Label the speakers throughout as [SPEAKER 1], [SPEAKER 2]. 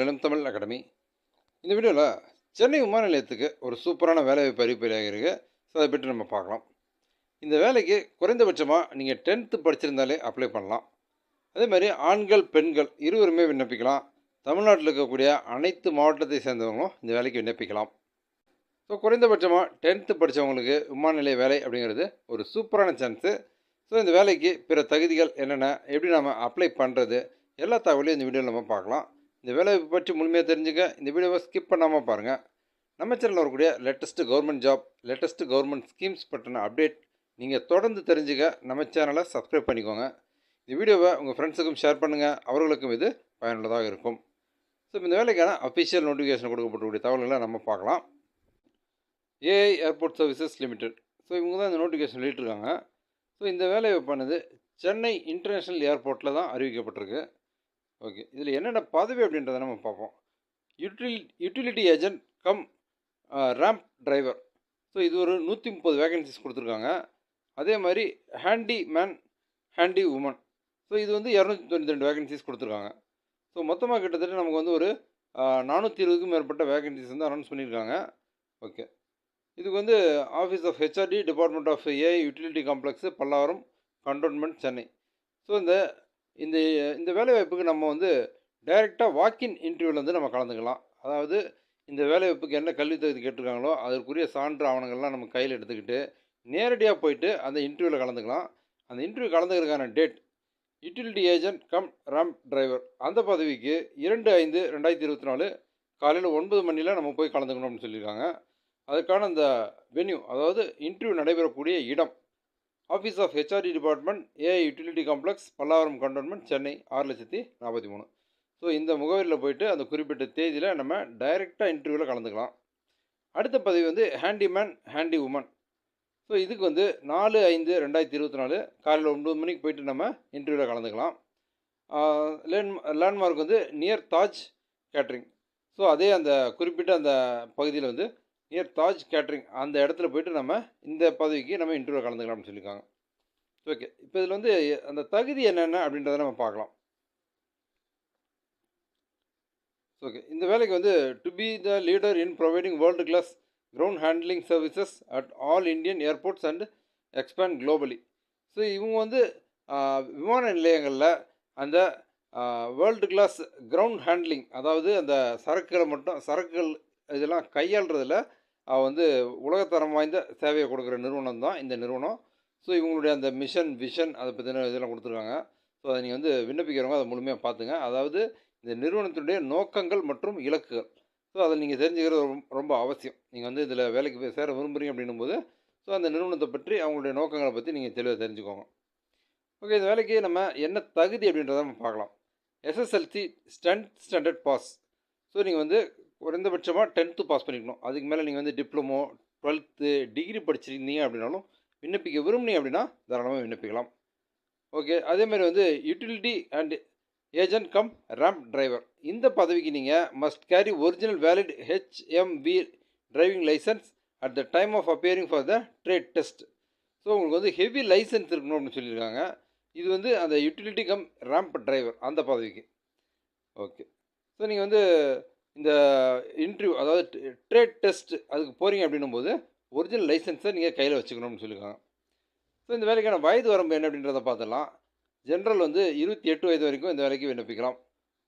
[SPEAKER 1] மில்லம் Tamil academy. இந்த வீடியோவில் சென்னை விமான நிலையத்துக்கு ஒரு சூப்பரான வேலைவாய்ப்பு அறிவிப்பதாக இருக்குது ஸோ அதை பற்றி நம்ம பார்க்கலாம். இந்த வேலைக்கு குறைந்தபட்சமாக நீங்கள் டென்த்து படிச்சிருந்தாலே அப்ளை பண்ணலாம். அதே மாதிரி ஆண்கள் பெண்கள் இருவருமே விண்ணப்பிக்கலாம். தமிழ்நாட்டில் இருக்கக்கூடிய அனைத்து மாவட்டத்தை சேர்ந்தவங்களும் இந்த வேலைக்கு விண்ணப்பிக்கலாம். ஸோ குறைந்தபட்சமாக டென்த்து படித்தவங்களுக்கு விமான நிலைய வேலை அப்படிங்கிறது ஒரு சூப்பரான சான்ஸு ஸோ இந்த வேலைக்கு பிற தகுதிகள் என்னென்ன எப்படி நம்ம அப்ளை பண்ணுறது எல்லா தகவலையும் இந்த வீடியோவில் நம்ம பார்க்கலாம். இந்த வேலைவாய்ப்பு பற்றி முழுமையாக தெரிஞ்சுக்க இந்த வீடியோவை ஸ்கிப் பண்ணாமல் பாருங்கள் நம்ம சேனலில் வரக்கூடிய latest government job latest government schemes பற்றின அப்டேட் நீங்கள் தொடர்ந்து தெரிஞ்சுக்க நம்ம சேனலை சப்ஸ்கிரைப் பண்ணிக்கோங்க. இந்த வீடியோவை உங்கள் ஃப்ரெண்ட்ஸுக்கும் ஷேர் பண்ணுங்கள் அவர்களுக்கும் இது பயனுள்ளதாக இருக்கும். ஸோ இந்த வேலைக்கான அஃபிஷியல் நோட்டிஃபிகேஷன் கொடுக்கப்படக்கூடிய தகவல்களை நம்ம பார்க்கலாம். AI airport services limited so இவங்க தான் இந்த நோட்டிஃபிகேஷன் வெளியிட்டிருக்காங்க ஸோ இந்த வேலைவாய்ப்பானது சென்னை இன்டர்நேஷ்னல் ஏர்போர்ட்டில் தான் அறிவிக்கப்பட்டிருக்கு. ஓகே. இதில் என்னென்ன பதவி அப்படின்றத நம்ம பார்ப்போம். Util utility agent cum ramp driver so இது ஒரு நூற்றி முப்பது வேகன்சிஸ் கொடுத்துருக்காங்க. அதே மாதிரி handy man handy woman so இது வந்து இரநூத்தி தொண்ணூற்றி ரெண்டு வேகன்சிஸ் கொடுத்துருக்காங்க. ஸோ மொத்தமாக கிட்டத்தட்ட நமக்கு வந்து ஒரு uh, நானூற்றி இருபதுக்கும் மேற்பட்ட வேகன்சிஸ் வந்து அனௌன்ஸ் பண்ணியிருக்காங்க. ஓகே இதுக்கு வந்து office of HRD department of AI utility complex Pallavaram cantonment Chennai so இந்த இந்த இந்த வேலைவாய்ப்புக்கு நம்ம வந்து டைரெக்டாக வாக்கின் இன்டர்வியூவில் வந்து நம்ம கலந்துக்கலாம். அதாவது இந்த வேலைவாய்ப்புக்கு என்ன கல்வி தகுதி கேட்டிருக்காங்களோ அதற்குரிய சான்று ஆவணங்கள்லாம் நம்ம கையில் எடுத்துக்கிட்டு நேரடியாக போயிட்டு அந்த இன்டர்வியூவில் கலந்துக்கலாம். அந்த interview கலந்துக்கிறதுக்கான date utility agent cum ramp driver அந்த பதவிக்கு இரண்டு ஐந்து ரெண்டாயிரத்தி இருபத்தி நாலு காலையில் ஒன்பது மணியில் நம்ம போய் கலந்துக்கணும் அப்படின்னு சொல்லியிருக்காங்க. அதுக்கான அந்த வென்யூ அதாவது இன்டர்வியூ நடைபெறக்கூடிய இடம் office of HRD department A utility complex Pallavaram cantonment Chennai ஆறு லட்சத்தி நாற்பத்தி மூணு. ஸோ இந்த முகவரியில் போயிட்டு அந்த குறிப்பிட்ட தேதியில் நம்ம டைரெக்டாக இன்டர்வியூவில் கலந்துக்கலாம். அடுத்த பதவி வந்து ஹேண்டிமேன் ஹேண்டி உமன் ஸோ இதுக்கு வந்து நாலு ஐந்து ரெண்டாயிரத்தி இருபத்தி நாலு காலையில் ஒன்பது மணிக்கு போயிட்டு நம்ம இன்டர்வியூவில் கலந்துக்கலாம். லேண்ட் லேண்ட்மார்க் வந்து நியர் தாஜ் கேட்ரிங் ஸோ அதே அந்த குறிப்பிட்ட அந்த பகுதியில் வந்து நியர் தாஜ் கேட்ரிங் அந்த இடத்துல போயிட்டு நம்ம இந்த பதவிக்கு நம்ம இன்டர்வியூ கலந்துக்கலாம்னு சொல்லியிருக்காங்க. ஓகே. இப்போ இதில் வந்து அந்த தகுதி என்னென்ன அப்படின்றத நம்ம பார்க்கலாம். ஓகே. இந்த வேலைக்கு வந்து to be the leader in providing world class ground handling services at all Indian airports and expand globally so இவங்க வந்து விமான நிலையங்களில் அந்த வேர்ல்டு கிளாஸ் கிரவுண்ட் ஹேண்ட்லிங் அதாவது அந்த சரக்குகளை மட்டும் சரக்குகள் இதெல்லாம் கையாளுறதுல வந்து உலகத்தரம் வாய்ந்த சேவையை கொடுக்குற நிறுவனம் தான் இந்த நிறுவனம். ஸோ இவங்களுடைய அந்த மிஷன் விஷன் அதை பற்றின இதெல்லாம் கொடுத்துருக்காங்க. ஸோ அதை நீங்கள் வந்து விண்ணப்பிக்கிறவங்க அதை முழுமையாக பார்த்துங்க. அதாவது இந்த நிறுவனத்தினுடைய நோக்கங்கள் மற்றும் இலக்குகள். ஸோ அதை நீங்கள் தெரிஞ்சுக்கிறது ரொம்ப அவசியம். நீங்கள் வந்து இதில் வேலைக்கு போய் சேர விரும்புகிறீங்க அப்படின்னும் போது ஸோ அந்த நிறுவனத்தை பற்றி அவங்களுடைய நோக்கங்களை பற்றி நீங்கள் தெளிவாக தெரிஞ்சுக்கோங்க. ஓகே இந்த வேலைக்கு நம்ம என்ன தகுதி அப்படின்றத நம்ம பார்க்கலாம். SSLC stand standard pass so நீங்கள் வந்து குறைந்தபட்சமாக டென்த்து பாஸ் பண்ணிக்கணும். அதுக்கு மேலே நீங்கள் வந்து டிப்ளமோ டுவெல்த்து டிகிரி படிச்சிருந்தீங்க அப்படின்னாலும் விண்ணப்பிக்க விரும்புனீங்க அப்படின்னா தாராளமாக விண்ணப்பிக்கலாம். ஓகே அதேமாதிரி வந்து utility and agent cum ramp driver இந்த பதவிக்கு நீங்கள் must carry original valid HMV driving licence at the time of appearing for the trade test so உங்களுக்கு வந்து ஹெவி லைசன்ஸ் இருக்கணும் அப்படின்னு சொல்லியிருக்காங்க. இது வந்து அந்த யூட்டிலிட்டி கம் ரேம்ப் டிரைவர் அந்த பதவிக்கு. ஓகே ஸோ நீங்கள் வந்து இந்த இன்டர்வியூ அதாவது ட்ரேட் டெஸ்ட் அதுக்கு போகிறீங்க அப்படின்னும் போது ஒரிஜினல் லைசன்ஸை நீங்கள் கையில் வச்சுக்கணும்னு சொல்லியிருக்காங்க. ஸோ இந்த வேலைக்கான வயது வரம்பு என்ன அப்படின்றத பார்த்துடலாம். ஜென்ரல் வந்து இருபத்தி எட்டு வயது வரைக்கும் இந்த வேலைக்கு விண்ணப்பிக்கலாம்.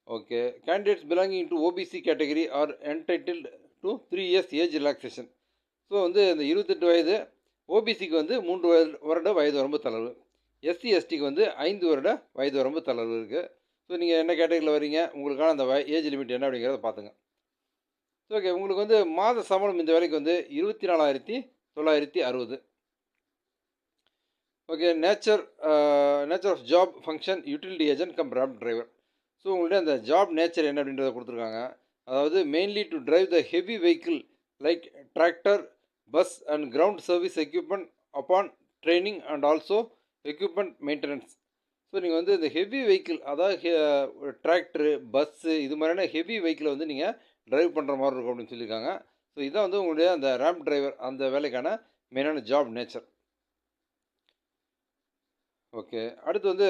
[SPEAKER 1] Okay candidates belonging to OBC category are entitled to three years age relaxation so வந்து இந்த இருபத்தெட்டு வயது ஓபிசிக்கு வந்து மூன்று வயது வருட வயது வரம்பு தளர்வு. எஸ்சி எஸ்டிக்கு வந்து ஐந்து வருட வயது வரம்பு தளர்வு இருக்குது ஸோ நீங்கள் என்ன கேட்டகரியில் வரீங்க உங்களுக்கான அந்த ஏஜ் லிமிட் என்ன அப்படிங்கிறத பார்த்துங்க ஸோ ஓகே உங்களுக்கு வந்து மாத சம்பளம் இந்த வேலைக்கு வந்து இருபத்தி நாலாயிரத்தி தொள்ளாயிரத்தி அறுபது. Okay nature nature of job function utility agent cum ramp driver so உங்களுடைய அந்த ஜாப் நேச்சர் என்ன அப்படின்றத கொடுத்துருக்காங்க. அதாவது mainly to drive the heavy vehicle like tractor bus and ground service equipment upon training and also equipment maintenance so நீங்கள் வந்து இந்த heavy vehicle அதாவது டிராக்டரு பஸ்ஸு இது மாதிரியான ஹெவி வெஹிக்கிளை வந்து நீங்கள் ட்ரைவ் பண்ணுற மாதிரி இருக்கும் அப்படின்னு சொல்லியிருக்காங்க. ஸோ இதான் வந்து உங்களுடைய அந்த ரேம்ப் டிரைவர் அந்த வேலைக்கான மெயினான ஜாப் நேச்சர் ஓகே அடுத்து வந்து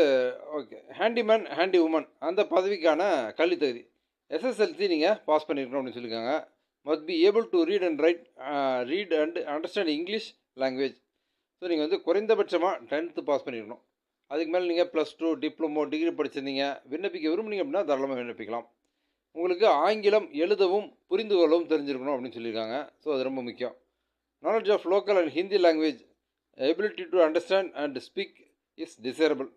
[SPEAKER 1] ஓகே ஹேண்டிமேன் ஹேண்டி உமன் அந்த பதவிக்கான கல்வி தகுதி. எஸ்எஸ்எல்சி நீங்கள் பாஸ் பண்ணியிருக்கணும் அப்படின்னு சொல்லியிருக்காங்க. Must be able to read and write read and understand English language so நீங்கள் வந்து குறைந்தபட்சமாக டென்த்து பாஸ் பண்ணியிருக்கணும் அதுக்கு மேலே நீங்கள் ப்ளஸ் டூ டிப்ளமோ டிகிரி படிச்சிருந்தீங்க. விண்ணப்பிக்க விரும்புனீங்க அப்படின்னா தாராளமாக விண்ணப்பிக்கலாம். உங்களுக்கு ஆங்கிலம் எழுதவும் புரிந்து கொள்ளவும் தெரிஞ்சிருக்கணும் அப்படின்னு சொல்லியிருக்காங்க. ஸோ அது ரொம்ப முக்கியம். Knowledge of local and Hindi language ability to understand and speak is desirable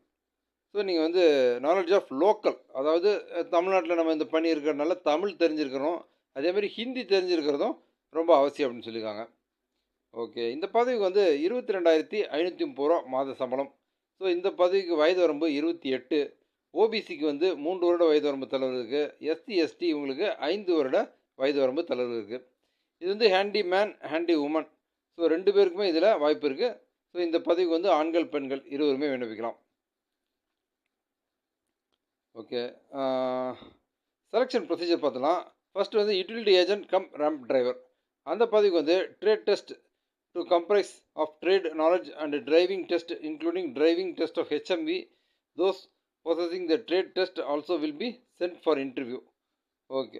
[SPEAKER 1] so நீங்கள் வந்து நாலேஜ் ஆஃப் லோக்கல் அதாவது தமிழ்நாட்டில் நம்ம இந்த பணி இருக்கிறதுனால தமிழ் தெரிஞ்சிருக்கிறோம் அதேமாதிரி ஹிந்தி தெரிஞ்சிருக்கிறதும் ரொம்ப அவசியம் அப்படின்னு சொல்லியிருக்காங்க. ஓகே இந்த பதவிக்கு வந்து இருபத்தி ரெண்டாயிரத்தி ஐநூற்றி முப்பது ரூபா மாத சம்பளம். ஸோ இந்த பதவிக்கு வயது வரம்பு இருபத்தி எட்டு. ஓபிசிக்கு வந்து மூன்று வருட வயது வரம்பு தளர்வு இருக்குது எஸ்சி எஸ்டி இவங்களுக்கு ஐந்து வருட வயது வரம்பு தளர்வு இருக்குது இது வந்து handy man handy woman so ரெண்டு பேருக்குமே இதில் வாய்ப்பு இருக்குது ஸோ இந்த பதவிக்கு வந்து ஆண்கள் பெண்கள் இருவருமே விண்ணப்பிக்கலாம். ஓகே செலெக்ஷன் ப்ரொசீஜர் பார்த்தலாம் ஃபஸ்ட்டு வந்து utility agent cum ramp driver அந்த பதவிக்கு வந்து trade test to comprise of trade knowledge and driving test including driving test of HMV. Those processing the trade test also will be sent for interview okay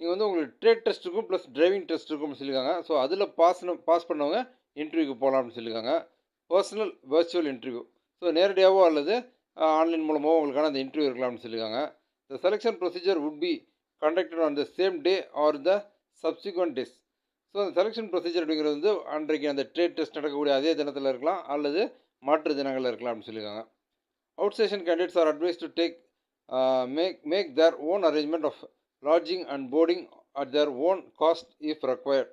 [SPEAKER 1] நீங்கள் வந்து உங்களுக்கு trade test இருக்கும் plus driving test இருக்கும்னு சொல்லியிருக்காங்க so அதில் pass pass பண்ணவங்க இன்டர்வியூக்கு போகலாம்னு சொல்லியிருக்காங்க பர்சனல் வர்ச்சுவல் இன்டர்வியூ ஸோ நேரடியாகவோ அல்லது ஆன்லைன் மூலமாகவோ உங்களுக்கான அந்த இன்டர்வியூ இருக்கலாம்னு சொல்லியிருக்காங்க the selection procedure would be conducted on the same day or the subsequent days so அந்த செலெக்ஷன் ப்ரொசீஜர் அப்படிங்கிறது வந்து அன்றைக்கு அந்த ட்ரேட் டெஸ்ட் நடக்கக்கூடிய அதே தினத்தில் இருக்கலாம் அல்லது மாற்று தினங்களில் இருக்கலாம் அப்படின்னு சொல்லியிருக்காங்க. Out station candidates are advised to take make make their own arrangement of lodging and boarding at their own cost if required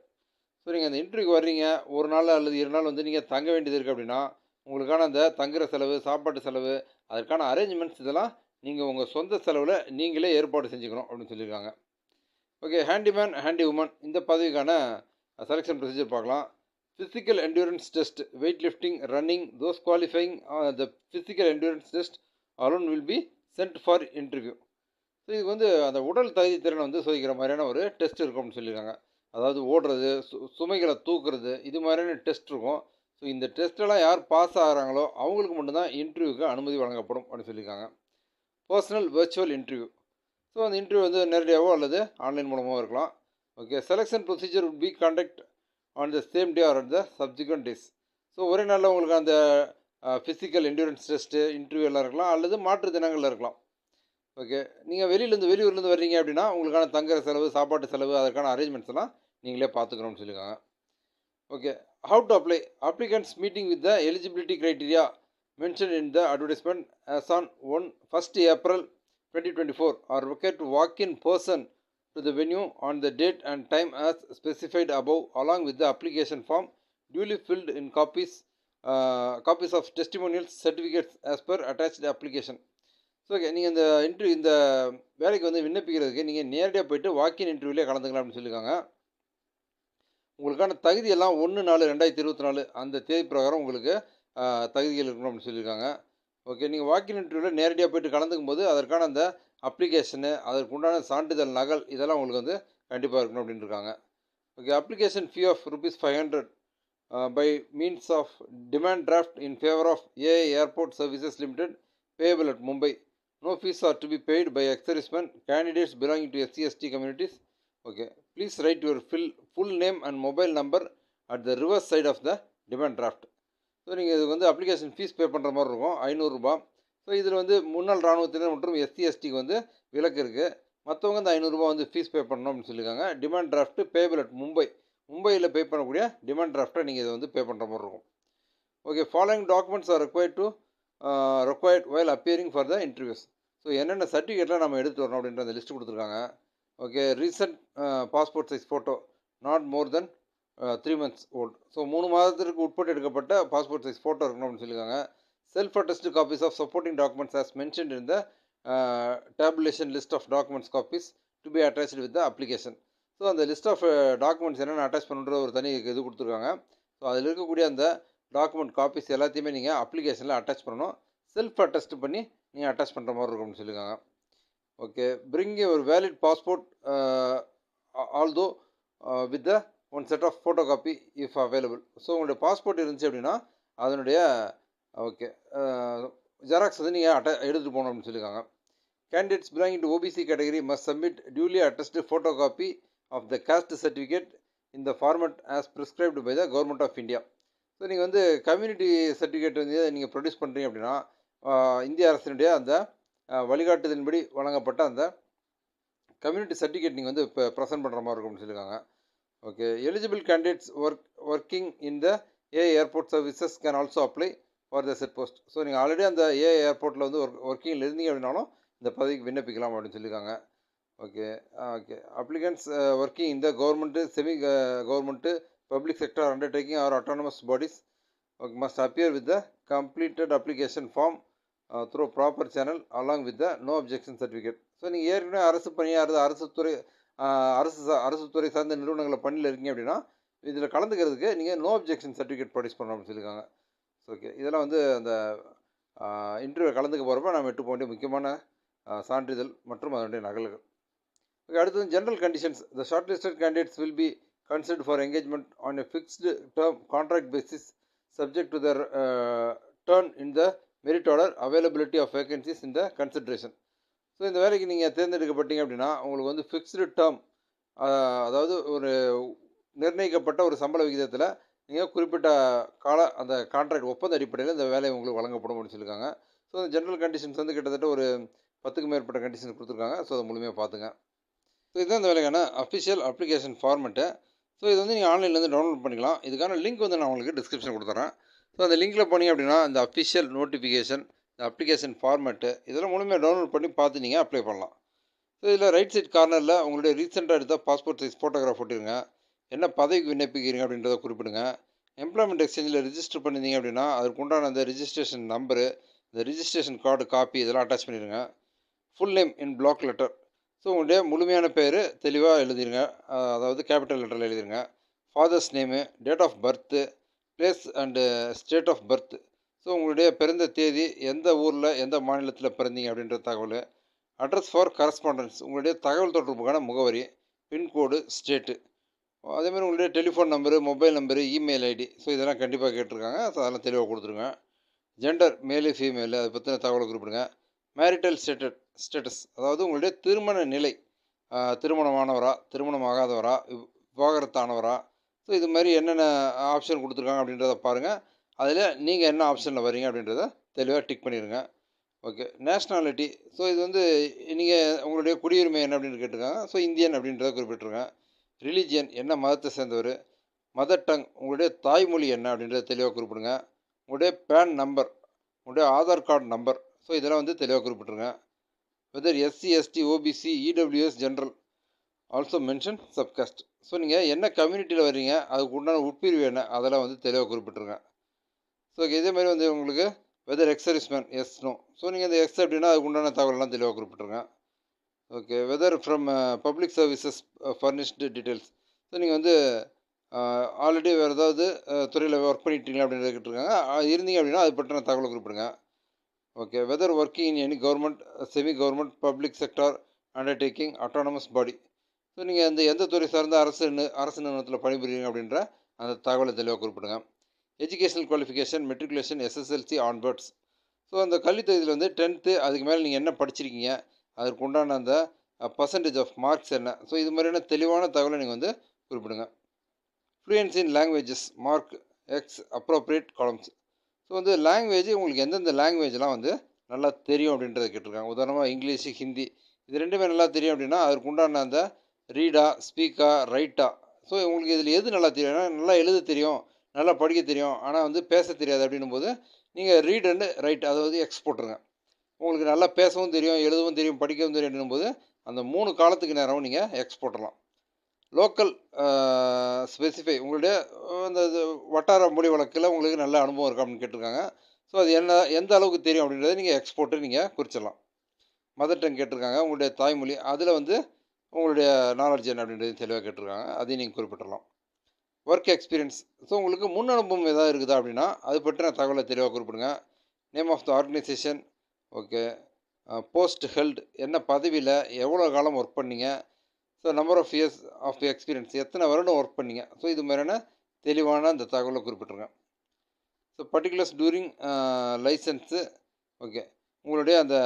[SPEAKER 1] so நீங்கள் அந்த இன்டர்வியூக்கு வர்றீங்க ஒரு நாள் அல்லது இரு நாள் வந்து நீங்கள் தங்க வேண்டியது இருக்குது அப்படின்னா உங்களுக்கான அந்த தங்குற செலவு சாப்பாட்டு செலவு அதற்கான அரேஞ்ச்மெண்ட்ஸ் இதெல்லாம் நீங்கள் உங்கள் சொந்த செலவில் நீங்களே ஏற்பாடு செஞ்சுக்கணும் அப்படின்னு சொல்லியிருக்காங்க. ஓகே ஹேண்டிமேன் ஹேண்டி உமன் இந்த பதவிக்கான செலெக்ஷன் ப்ரொசீஜர் பார்க்கலாம். Physical endurance test weight lifting running those qualifying the physical endurance test alone will be sent for interview so இதுக்கு வந்து அந்த உடல் தகுதி திறனை வந்து சோதிக்கிற மாதிரியான ஒரு டெஸ்ட் இருக்கும்னு சொல்லியிருக்காங்க. அதாவது ஓடுறது சு சுமைகளை தூக்குறது இது மாதிரியான டெஸ்ட் இருக்கும். ஸோ இந்த டெஸ்ட்டெல்லாம் யார் பாஸ் ஆகிறாங்களோ அவங்களுக்கு மட்டும்தான் இன்டர்வியூக்கு அனுமதி வழங்கப்படும் அப்படின்னு சொல்லியிருக்காங்க. பர்சனல் வெர்ச்சுவல் இன்டர்வியூ ஸோ அந்த இன்டர்வியூ வந்து நேரடியாகவோ அல்லது ஆன்லைன் மூலமாகவோ இருக்கலாம். Okay selection procedure would be conduct on the same day or on the subsequent days so ஒரே நாளில் உங்களுக்கு அந்த ஃபிசிக்கல் என்டூரன்ஸ் டெஸ்ட்டு இன்டர்வியூ எல்லாம் இருக்கலாம் அல்லது மாற்று தினங்களில் இருக்கலாம். ஓகே நீங்கள் வெளியிலேருந்து வெளியூர்லேருந்து வர்றீங்க அப்படின்னா உங்களுக்கான தங்குற செலவு சாப்பாட்டு செலவு அதற்கான அரேஞ்ச்மெண்ட்ஸ் எல்லாம் நீங்களே பார்த்துக்கணும்னு சொல்லியிருக்காங்க. Okay how to apply applicants meeting with the eligibility criteria mentioned in the advertisement as on 1 1st April 2024 are required to walk in person to the venue on the date and time as specified above along with the application form duly filled in copies uh, copies of testimonials certificates as per attached application. So okay நீங்கள் இந்த interview இந்த வேலைக்கு வந்து விண்ணப்பிக்கிறதுக்கு நீங்கள் நேரடியாக போயிட்டு வாக்கின் இன்டர்வியூலே கலந்துக்கலாம் அப்படின்னு சொல்லியிருக்காங்க. உங்களுக்கான தகுதியெல்லாம் ஒன்று நாலு ரெண்டாயிரத்தி இருபத்தி நாலு அந்த தேதி பிரகாரம் உங்களுக்கு தகுதிகள் இருக்கணும் அப்படின்னு சொல்லியிருக்காங்க. ஓகே நீங்கள் வாக்கின் இன்டர்வியூவில் நேரடியாக போயிட்டு கலந்துக்கும் போது அதற்கான அந்த அப்ளிகேஷனு அதற்கு உண்டான சான்றிதழ் நகல் இதெல்லாம் உங்களுக்கு வந்து கண்டிப்பாக இருக்கணும் அப்படின்னு இருக்காங்க. Okay application fee of rupees five hundred by means of demand draft in favour of A airport services limited payable at Mumbai no fees are to be paid by ex servicemen candidates belonging to SC ST communities okay please write your fill full name and mobile number at the reverse side of the demand draft so நீங்கள் இதுக்கு வந்து application fees pay பண்ணுற மாதிரி இருக்கும். ஐநூறுரூபா so இதில் வந்து முன்னாள் இராணுவத்தினர் மற்றும் எஸ்சி எஸ்டிக்கு வந்து விலக்கு இருக்குது மற்றவங்க இந்த ஐநூறுரூபா வந்து ஃபீஸ் பே பண்ணணும் அப்படின்னு சொல்லியிருக்காங்க. டிமாண்ட் ட்ராஃப்ட்டு பேபிள் மும்பை மும்பையில் பே பண்ணக்கூடிய டிமாண்ட் டிராஃப்ட்டை நீங்கள் இதை வந்து பே பண்ணுற மாதிரி இருக்கும். Okay following documents are required to required while appearing for the interviews so என்னென்ன சர்டிஃபிகேட்லாம் நம்ம எடுத்து வரணும் அப்படின்ற அந்த லிஸ்ட் கொடுத்துருக்காங்க. Okay recent passport size photo not more than three months old so மூணு மாதத்திற்கு உட்பட்டு எடுக்கப்பட்ட பாஸ்போர்ட் சைஸ் ஃபோட்டோ இருக்கணும் அப்படின்னு சொல்லியிருக்காங்க. Self attested copies of supporting documents as mention in the tabulation list of documents copies to be attached with the application so அந்த list of documents என்னென்ன attach பண்ணுற ஒரு தனி இது கொடுத்துருக்காங்க. ஸோ அதில் இருக்கக்கூடிய அந்த டாக்குமெண்ட் காப்பீஸ் எல்லாத்தையுமே நீங்கள் அப்ளிகேஷனில் அட்டாச் பண்ணணும். செல்ஃப் அட்டஸ்ட் பண்ணி நீங்கள் அட்டாச் பண்ணுற மாதிரி இருக்கும்னு சொல்லியிருக்காங்க ஓகே பிரிங் ஒரு valid passport although with the one set of photo copy if available so உங்களுடைய பாஸ்போர்ட் இருந்துச்சு அப்படின்னா அதனுடைய ஓகே. ஜெராக்ஸ் வந்து நீங்கள் அட்ட எடுத்துகிட்டு போகணும் அப்படின்னு சொல்லியிருக்காங்க. Candidates belonging to OBC category must submit duly attested photo copy of the caste certificate இந்த format as prescribed by the government of India so நீங்கள் வந்து கம்யூனிட்டி சர்டிஃபிகேட் வந்து நீங்கள் ப்ரொடியூஸ் பண்ணுறீங்க அப்படின்னா இந்திய அரசினுடைய அந்த வழிகாட்டுதலின்படி வழங்கப்பட்ட அந்த கம்யூனிட்டி சர்டிஃபிகேட் நீங்கள் வந்து இப்போ ப்ரெசென்ட் பண்ணுற மாதிரி இருக்கும்னு சொல்லியிருக்காங்க. Okay. Eligible candidates work working in the A airport services can also apply for the said post so நீங்கள் ஆல்ரெடி அந்த ஏ ஏர்போர்ட்டில் வந்து ஒர்க் ஒர்க்கிங்கில் இருந்தீங்க அப்படின்னாலும் இந்த பதவிக்கு விண்ணப்பிக்கலாம் அப்படின்னு சொல்லியிருக்காங்க. ஓகே ஓகே அப்ளிகன்ஸ் ஒர்க்கிங் இந்த government semi government public sector undertaking or autonomous bodies must appear with the completed application form through proper channel along with the no objection certificate so நீங்கள் ஏற்கனவே அரசு பணியாகிறது அரசு துறை அரசு அரசு துறை சார்ந்த நிறுவனங்களை பணியில் இருக்கீங்க அப்படின்னா இதில் கலந்துக்கிறதுக்கு நீங்கள் நோ அப்ஜெக்ஷன் சர்டிஃபிகேட் ப்ரொடியூஸ் பண்ணணும் அப்படின்னு சொல்லியிருக்காங்க. ஓகே இதெல்லாம் வந்து அந்த இன்டர்வியூ கலந்துக்க போகிறப்ப நம்ம எட்டு போக வேண்டிய முக்கியமான சான்றிதழ் மற்றும் அதனுடைய நகல்கள். ஓகே அடுத்தது general conditions the shortlisted candidates will be considered for engagement on a fixed term contract basis subject to their turn in the merit order availability of vacancies இந்த கன்சிட்ரேஷன் ஸோ இந்த வேலைக்கு நீங்கள் தேர்ந்தெடுக்கப்பட்டீங்க அப்படின்னா உங்களுக்கு வந்து ஃபிக்ஸ்டு டேர்ம் அதாவது ஒரு நிர்ணயிக்கப்பட்ட ஒரு சம்பள விகிதத்தில் நீங்கள் குறிப்பிட்ட கால அந்த கான்ட்ராக்ட் ஒப்பந்த அடிப்படையில் இந்த வேலை உங்களுக்கு வழங்கப்படும் அப்படின்னு சொல்லியிருக்காங்க. ஸோ அந்த ஜென்ரல் கண்டிஷன்ஸ் வந்து கிட்டத்தட்ட ஒரு பத்துக்கு மேற்பட்ட கண்டிஷன் கொடுத்துருக்காங்க. ஸோ அதை முழுமையாக பார்த்துங்க. ஸோ இதுதான் இந்த வேலைக்கான அஃபிஷியல் அப்ளிகேஷன் ஃபார்மெட்டு ஸோ இது வந்து நீங்கள் ஆன்லைன்லேருந்து டவுன்லோட் பண்ணிக்கலாம். இதுக்கான லிங்க் வந்து நான் உங்களுக்கு டிஸ்கிரிப்ஷன் கொடுத்துறேன். ஸோ அந்த லிங்க்கில் போனீங்க அப்படின்னா இந்த அஃபிஷியல் நோட்டிஃபிகேஷன் இந்த அப்ளிகேஷன் ஃபார்மெட்டு இதெல்லாம் முழுமையாக டவுன்லோட் பண்ணி பார்த்து நீங்கள் அப்ளை பண்ணலாம். ஸோ இதில் ரைட் சைட் கார்னரில் உங்களுடைய ரீசெண்டாக எடுத்த பாஸ்போர்ட் சைஸ் ஃபோட்டோகிராஃப் போட்டுருங்க என்ன பதவிக்கு விண்ணப்பிக்கிறீங்க அப்படின்றத குறிப்பிடுங்க. எம்ப்ளாய்மெண்ட் எக்ஸ்சேஞ்சில் ரிஜிஸ்டர் பண்ணியிருந்தீங்க அப்படின்னா அதுக்கு உண்டான அந்த ரிஜிஸ்ட்ரேஷன் நம்பரு இந்த ரிஜிஸ்ட்ரேஷன் கார்டு காப்பி இதெல்லாம் அட்டாச் பண்ணிடுங்க full name in block letter so உங்களுடைய முழுமையான பேர் தெளிவாக எழுதிருங்க. அதாவது கேபிட்டல் லெட்டரில் எழுதிருங்க. Father's name date of birth place and state of birth so உங்களுடைய பிறந்த தேதி எந்த ஊரில் எந்த மாநிலத்தில் பிறந்தீங்க அப்படின்ற தகவல். அட்ரஸ் ஃபார் கரஸ்பாண்டன்ஸ் உங்களுடைய தகவல் தொடர்புக்கான முகவரி பின்கோடு ஸ்டேட்டு அதே மாதிரி உங்களுடைய telephone number mobile number email ID so இதெல்லாம் கண்டிப்பாக கேட்டிருக்காங்க. ஸோ அதெல்லாம் தெளிவாக கொடுத்துருங்க. ஜெண்டர் மேலு ஃபீமேலு அதை பற்றின தகவலை குறிப்பிடுங்க. மேரிட்டல் ஸ்டேட்டட் ஸ்டேட்டஸ் அதாவது உங்களுடைய திருமண நிலை திருமணமானவரா திருமணமாகாதவரா விவாகரத்தானவரா ஸோ இது மாதிரி என்னென்ன ஆப்ஷன் கொடுத்துருக்காங்க அப்படின்றத பாருங்கள் அதில் நீங்கள் என்ன ஆப்ஷனில் வரீங்க அப்படின்றத தெளிவாக டிக் பண்ணிடுங்க ஓகே நேஷ்னாலிட்டி ஸோ இது வந்து நீங்கள் உங்களுடைய குடியுரிமை என்ன அப்படின்னு கேட்டிருக்காங்க. ஸோ இந்தியன் அப்படின்றத குறிப்பிட்டிருங்க. ரிலீஜியன் என்ன மதத்தை சேர்ந்தவர்? மதர் டங் உங்களுடைய தாய்மொழி என்ன அப்படின்றத தெளிவாக குறிப்பிடுங்க. உங்களுடைய பேன் நம்பர் உங்களுடைய ஆதார் கார்டு நம்பர் ஸோ இதெல்லாம் வந்து தெளிவாக குறிப்பிட்ருங்க whether SC ST OBC EWS general also mention subcaste so நீங்கள் என்ன கம்யூனிட்டியில் வர்றீங்க அதுக்கு உண்டான உட்பிரிவு என்ன அதெல்லாம் வந்து தெளிவாக குறிப்பிட்ருங்க ஸோ இதே மாதிரி வந்து உங்களுக்கு வெதர் எக்ஸ் எஸ்னோ ஸோ நீங்கள் இந்த எக்ஸ் அப்படின்னா அதுக்கு உண்டான தகவலெல்லாம் தெளிவாக குறிப்பிட்ருங்க okay whether from public services furnished details so நீங்கள் வந்து uh, ஆல்ரெடி வேறு ஏதாவது uh, துறையில் ஒர்க் பண்ணிட்டீங்களா அப்படின்னு கேட்டிருக்காங்க. இருந்தீங்க அப்படின்னா அது பற்றின தகவலை குறிப்பிடுங்க. Okay whether working in any government semi government public sector undertaking autonomous body so நீங்கள் இந்த எந்த துறை சார்ந்த அரசு அரசு நிறுவனத்தில் பணிபுரியுங்க அப்படின்ற அந்த தகவலை தெளிவாக குறிப்பிடுங்க. Educational qualification matriculation SSLC onwards so அந்த கல்வித்தொகுதியில் வந்து டென்த்து அதுக்கு மேலே நீங்கள் என்ன படிச்சிருக்கீங்க? அதற்கு உண்டான அந்த பர்சன்டேஜ் ஆஃப் மார்க்ஸ் என்ன? ஸோ இது மாதிரியான தெளிவான தகவலை நீங்கள் வந்து குறிப்பிடுங்க. Fluency in languages mark X appropriate columns so வந்து லாங்குவேஜ் உங்களுக்கு எந்தெந்த லாங்குவேஜ்லாம் வந்து நல்லா தெரியும் அப்படின்றத கேட்டிருக்காங்க. உதாரணமாக இங்கிலீஷு ஹிந்தி இது ரெண்டுமே நல்லா தெரியும் அப்படின்னா அதற்கு உண்டான அந்த ரீடா ஸ்பீக்கா ரைட்டா ஸோ உங்களுக்கு இதில் எது நல்லா தெரியும்? நல்லா எழுத தெரியும் நல்லா படிக்க தெரியும் ஆனால் வந்து பேச தெரியாது அப்படின்னும் போது நீங்கள் ரீட் அண்டு ரைட் அதாவது எக்ஸ் போட்டுருங்க. உங்களுக்கு நல்லா பேசவும் தெரியும் எழுதவும் தெரியும் படிக்கவும் தெரியும் போது அந்த மூணு காலத்துக்கு நேரம் நீங்கள் எக்ஸ்போர்ட்லாம் லோக்கல் ஸ்பெசிஃபை உங்களுடைய அந்த இது வட்டார மொழி வழக்கில் உங்களுக்கு நல்ல அனுபவம் இருக்கா அப்படின்னு கேட்டிருக்காங்க. ஸோ அது என்ன எந்த அளவுக்கு தெரியும் அப்படின்றத நீங்கள் எக்ஸ்போர்ட்டு நீங்கள் குறிச்சிடலாம். மதர் டங் கேட்டிருக்காங்க உங்களுடைய தாய்மொழி. அதில் வந்து உங்களுடைய நாலேஜ் என்ன அப்படின்றது தெளிவாக கேட்டிருக்காங்க. அதையும் நீங்கள் குறிப்பிடலாம் ஒர்க் எக்ஸ்பீரியன்ஸ் ஸோ உங்களுக்கு முன் அனுபவம் எதாவது இருக்குதா அப்படின்னா அது பற்றின தகவலை தெளிவாக குறிப்பிடுங்க. Name of the organisation okay. Post held என்ன பதவியில் எவ்வளோ காலம் ஒர்க் பண்ணீங்க? So number of years of experience எத்தனை வருடம் ஒர்க் பண்ணீங்க? ஸோ இது மாதிரியான தெளிவான அந்த தகவலை குறிப்பிட்ருங்க so particulars during licence okay உங்களுடைய அந்த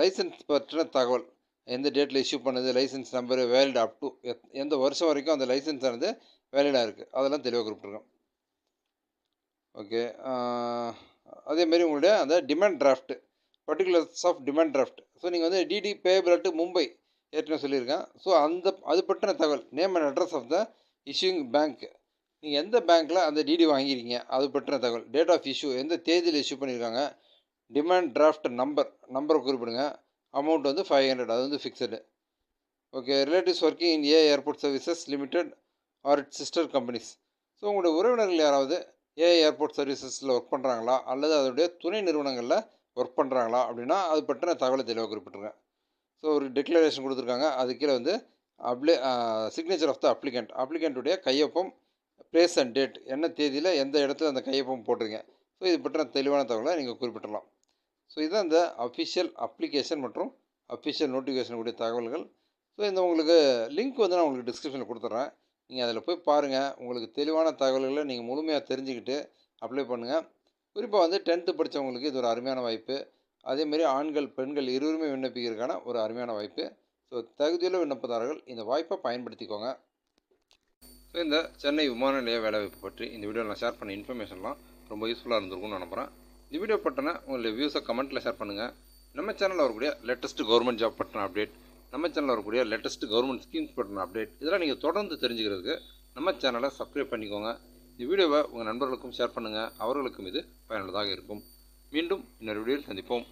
[SPEAKER 1] லைசன்ஸ் பற்றின தகவல் எந்த டேட்டில் இஷ்யூ பண்ணது licence number valid up to எந்த வருஷம் வரைக்கும் அந்த லைசன்ஸ் ஆனது வேலிடாக இருக்குது அதெல்லாம் தெளிவாக குறிப்பிட்ருக்கோம் ஓகே அதேமாரி உங்களுடைய அந்த demand draft particulars of demand draft so நீங்கள் வந்து டிடி பேபிள் டு மும்பை ஏற்கனவே சொல்லியிருக்கேன். ஸோ அந்த அது பற்றின தகவல் name and address of the issuing bank நீங்கள் எந்த பேங்க்கில் அந்த டிடி வாங்கியிருக்கீங்க அது பற்றின தகவல். டேட் ஆஃப் இஷ்யூ எந்த தேதியில் இஷ்யூ பண்ணியிருக்காங்க டிமாண்ட் டிராஃப்ட் நம்பர் நம்பரை குறிப்பிடுங்க. அமௌண்ட் வந்து ஃபைவ் ஹண்ட்ரட் அது வந்து fixed okay relatives working in A airport services limited or it sister companies so உங்களுடைய உறவினர்கள் யாராவது ஏ ஏர்போர்ட் சர்வீசஸில் ஒர்க் பண்ணுறாங்களா அல்லது அதனுடைய துணை நிறுவனங்களில் ஒர்க் பண்ணுறாங்களா அப்படின்னா அது பற்றின தகவலை தெளிவாக குறிப்பிட்ருங்க ஸோ ஒரு டிக்ளரேஷன் கொடுத்துருக்காங்க. அது கீழே வந்து அப்ளே சிக்னேச்சர் ஆஃப் த அப்ளிகண்ட் அப்ளிகண்ட்டுடைய கையொப்பம் பிளேஸ் அண்ட் டேட் என்ன தேதியில் எந்த இடத்துல அந்த கையொப்பம் போட்டிருங்க. ஸோ இது பற்றின தெளிவான தகவலை நீங்கள் குறிப்பிட்டலாம் ஸோ இதுதான் இந்த அஃபிஷியல் அப்ளிகேஷன் மற்றும் அஃபிஷியல் நோட்டிஃபிகேஷன் கூடிய தகவல்கள். ஸோ இந்த உங்களுக்கு லிங்க் வந்து நான் உங்களுக்கு டிஸ்கிரிப்ஷனில் கொடுத்துட்றேன் நீங்கள் அதில் போய் பாருங்கள் உங்களுக்கு தெளிவான தகவல்களை நீங்கள் முழுமையாக தெரிஞ்சுக்கிட்டு அப்ளை பண்ணுங்கள் குறிப்பாக வந்து டென்த்து படித்தவங்களுக்கு இது ஒரு அருமையான வாய்ப்பு. அதேமாரி ஆண்கள் பெண்கள் இருவருமே விண்ணப்பிக்கிறதுக்கான ஒரு அருமையான வாய்ப்பு. ஸோ தகுதியுள்ள விண்ணப்பதாரர்கள் இந்த வாய்ப்பை பயன்படுத்திக்கோங்க. ஸோ இந்த சென்னை விமான நிலைய வேலைவாய்ப்பு பற்றி இந்த வீடியோவில் நான் ஷேர் பண்ண இன்ஃபர்மேஷன்லாம் ரொம்ப யூஸ்ஃபுல்லாக இருந்திருக்கும்னு நினைக்கிறேன் இந்த வீடியோ பட்டனை உங்களுடைய வியூஸை கமெண்ட்டில் ஷேர் பண்ணுங்கள் நம்ம சேனலில் வரக்கூடிய லேட்டஸ்ட் கவர்மெண்ட் ஜாப் பற்றின அப்டேட் நம்ம சேனலில் வரக்கூடிய லேட்டஸ்ட் கவர்மெண்ட் ஸ்கீம்ஸ் பற்றின அப்டேட் இதெல்லாம் நீங்கள் தொடர்ந்து தெரிஞ்சுக்கிறதுக்கு நம்ம சேனலை சப்ஸ்கிரைப் பண்ணிக்கோங்க. இந்த வீடியோவை உங்கள் நண்பர்களுக்கும் ஷேர் பண்ணுங்கள் அவர்களுக்கும் இது பயனுள்ளதாக இருக்கும். மீண்டும் இன்னொரு வீடியோவில் சந்திப்போம்.